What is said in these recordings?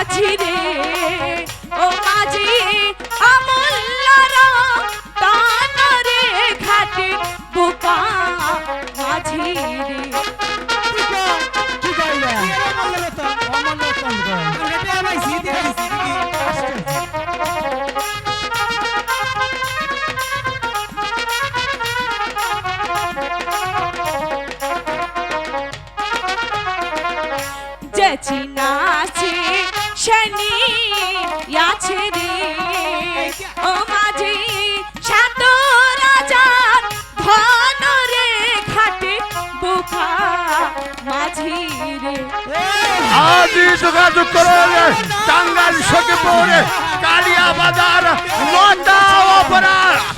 মাঝি রে আদি যোগাযোগ করে টাঙ্গাইল সখীপুর কালিয়া বাজার নটা অপরাধ।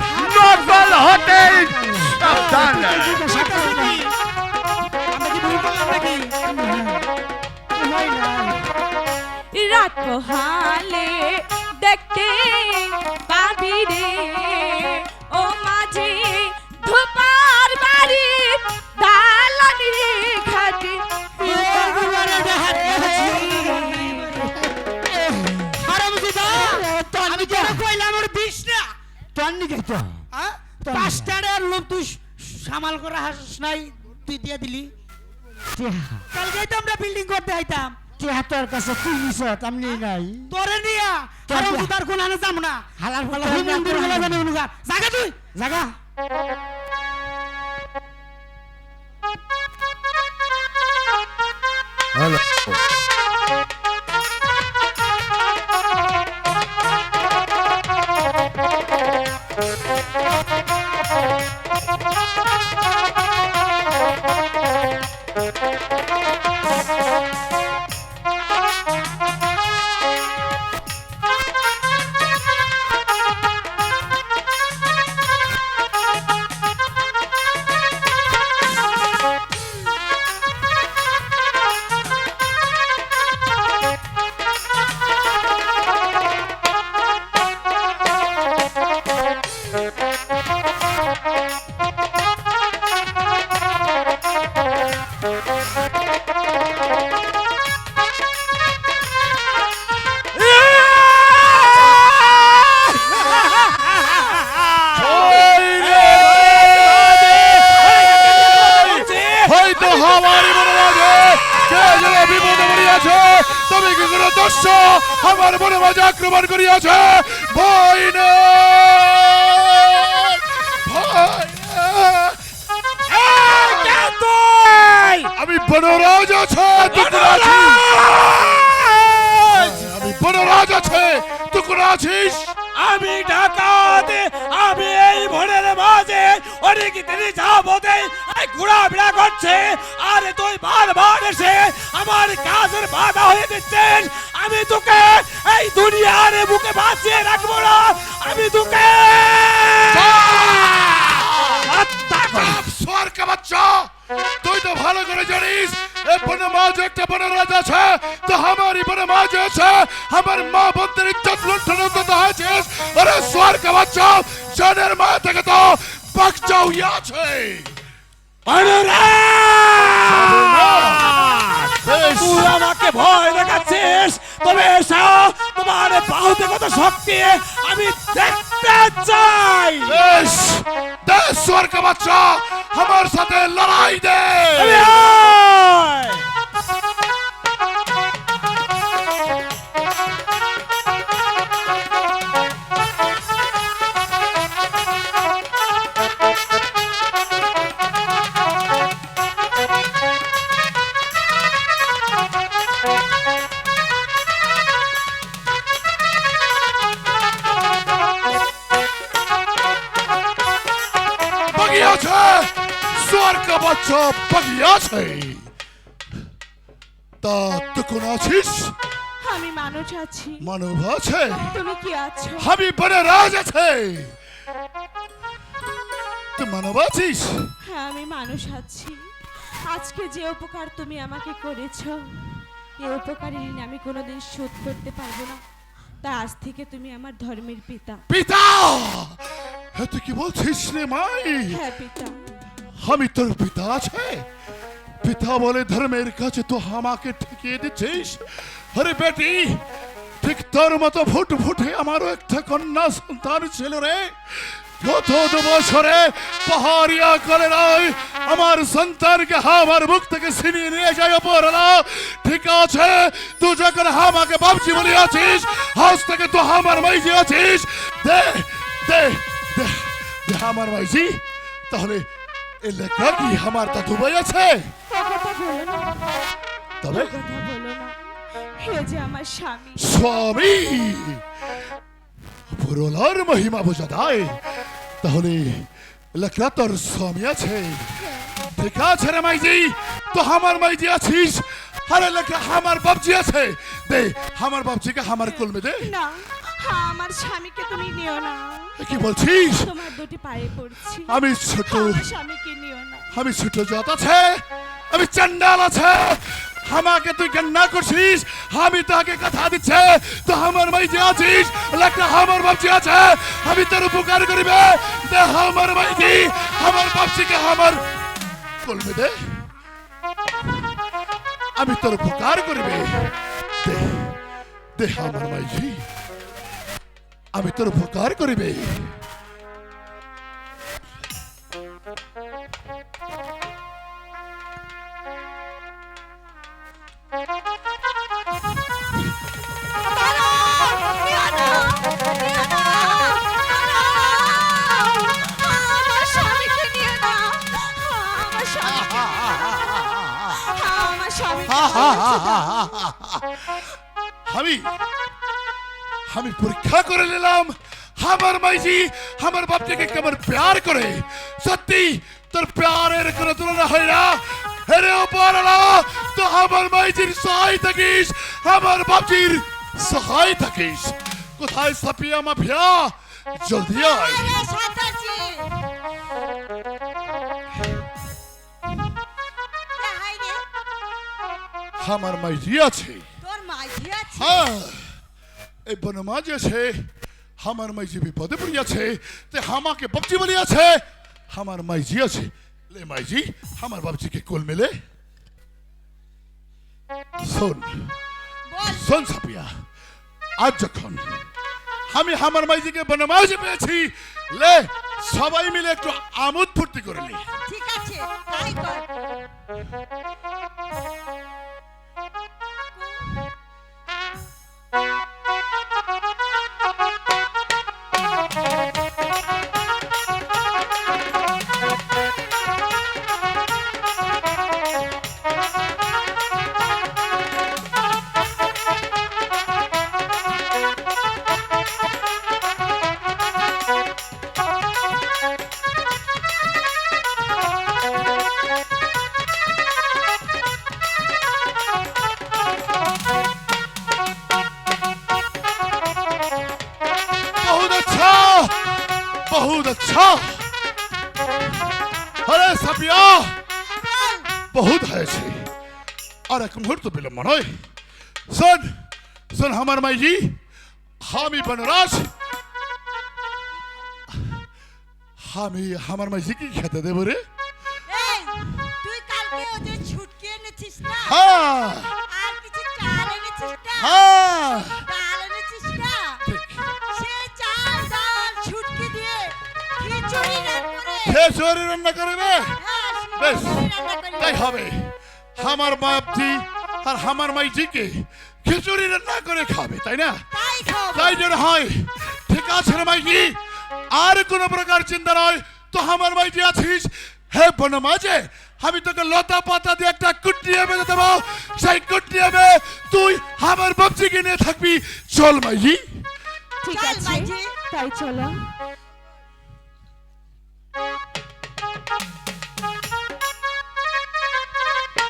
সামাল করে হাসিস নাই তুই দিয়ে দিলি। কালকেই তো আমরা বিল্ডিং করতে আইতাম। কে হাতের কাছে তুই নিছ আমি নাই। তোরে নিয়া কোন আনে যাম না। হালার ফলা তুই মন্দির গেলে জানি অনুগার জাগা তুই। জাগা। হয়তো হওয়ারই মনে লাগে কে যেন বিপদে পড়িয়াছে তবে কি কোনো দস্য? আমার মনে মাঝে আক্রমণ করিয়াছে। ভয় নেই। আমি বনরাজ আছে তুকুর আছিস আমি বনরাজ আছে তুকুর আছিস। আমি ডাকাত, আমি এই ভোরের মাঝে অনেক দিনই যাবতে ঘোরাফেরা করছে, আর তুই বারবার এসে আমার কাজের বাধা হয়ে দিচ্ছিস আমি তোকে এই দুনিয়ার বুকে বাঁচিয়ে রাখব না, আমি তোকে। স্বর্গ বাচ্চা, তুই তো ভালো করে জানিস এ বনমাজ একটা বনরাজ আছে তো আমারই বনমাজ আছে। আমার মা বন্ধের ইজ্জত লুণ্ঠন তো হয়েছিস। আরে স্বর্গ বাচ্চা জানের মা থেকে তো বাচ্চাও আছে। অনুরাগ! তুই আমাকে ভয় দেখাচ্ছিস। তবে এসো তোমার বাহুতে কত শক্তি আমি দেখতে চাই বেশ দেশ স্বর্গ বাচ্চা আমার সাথে লড়াই দে। বাচ্চা বাকি আছে। তা তুই কোন আছিস? আমি মানুষ আছি। মানব আছে। তুমি কি আছো? আমি বনে রাজ আছে। তুই মানব আছিস? হ্যাঁ আমি মানুষ আছি। আজকে যে উপকার তুমি আমাকে করেছ এই উপকারের ঋণ আমি কোনোদিন শোধ করতে পারব না। তাই আজ থেকে তুমি আমার ধর্মের পিতা। পিতা! তুই কি বলছিস রে মাই? হ্যাঁ পিতা। আমি তোর পিতা আছে পিতা বলে ধর্মের কাছে তো আমাকে ঠেকিয়ে দিচ্ছিস আরে বেটি ঠিক তোর মতো ফুট ফুটে আমারও একটা কন্যা সন্তান ছিল রে গত দু বছরে পাহাড়িয়া করে নয় আমার সন্তানকে আমার মুখ থেকে ছিনিয়ে নিয়ে যায় অপরলা ঠিক আছে তুই যখন আমাকে বাবজি বলে আছিস আজ থেকে তো আমার মাইজি আছিস দে দে দে আমার মাইজি তাহলে এলাকা কি আমার তা দুবাই আছে? তবে আমার স্বামী। স্বামী পুরলার মহিমা বোঝা দেয় তাহলে লেখা তোর স্বামী আছে? ঠিক আছে রে মাইজি তো আমার মাইজি আছিস? আরে লেখা আমার বাপজি আছে। দে আমার বাপজিকে আমার কলমে দে। না আমার স্বামীকে তুমি নিও না। কি বলছিস? তোমার দুটি পায়ে পড়ছি। আমি ছোট। আমার স্বামীকে নিও না। আমি ছোট জাত আছে আমি চান্ডাল আছে। আমাকে তুই কান্না করছিস আমি তাকে কথা দিচ্ছে। তো আমার মাই যে আছিস একটা আমার বাপজি আছে আমি তোর উপকার করিবে। আমার মাইজি আমার বাপজিকে আমার কলমে দে। আমি তোর উপকার করিবে। দে আমার মাইজি আমি তোর উপকার করিবে। আমার স্বামীকে আমি পরীক্ষা করে নিলাম। আমার মাইজি আমার বাপজিকে কেমন প্যার করে? সত্যি তোর প্যারের কোনো তুলনা হয় না। হেরে ওপরলা তো আমার মাইজির সহায় থাকিস আমার বাপজির সহায় থাকিস। কোথায় সাপিয়া মাফিয়া? জলদি আয়। আমার মাইজি আছে। হ্যাঁ। এই বনমাজ আছে আমার মাইজি বিপদে পড়িয়াছে তে আমাকে বাপজি বলিয়াছে আমার মাইজি আছে। লে মাইজি আমার বাপজিকে কোল মেলে। শোন শোন সাপিয়া আজ যখন আমি আমার মাইজিকে বনমাজে পেয়েছি লে সবাই মিলে একটু আমোদ ফুর্তি করে নি। ঠিক আছে बहुत अच्छा আরে সাপিয়া বহুত হয়েছে আর এক মুহূর্ত বিলম্ব নয় শোন শোন আমার মাইজি আমি বনরাজ আমি আমার মাইজি কি খেতে দেবো রে এই তুই কালকে ওদের ছুটকি এনেছিস না হ্যাঁ করে রান্না করবে বেশ তাই হবে। আমার বাপজি আর আমার মাইজিকে খিচুড়ি রান্না করে খাবে তাই না? তাই যেন হয়। ঠিক আছে রে মাইজি আর কোনো প্রকার চিন্তা নয়। তো আমার মাইজি আছিস? হে বনমাজে আমি তোকে লতা পাতা দিয়ে একটা কুটিয়ে বেঁধে দেবো। সেই কুটিয়ে তুই আমার বাপজিকে নিয়ে থাকবি। চল মাইজি। ঠিক আছে। মাইজি। তাই চলো।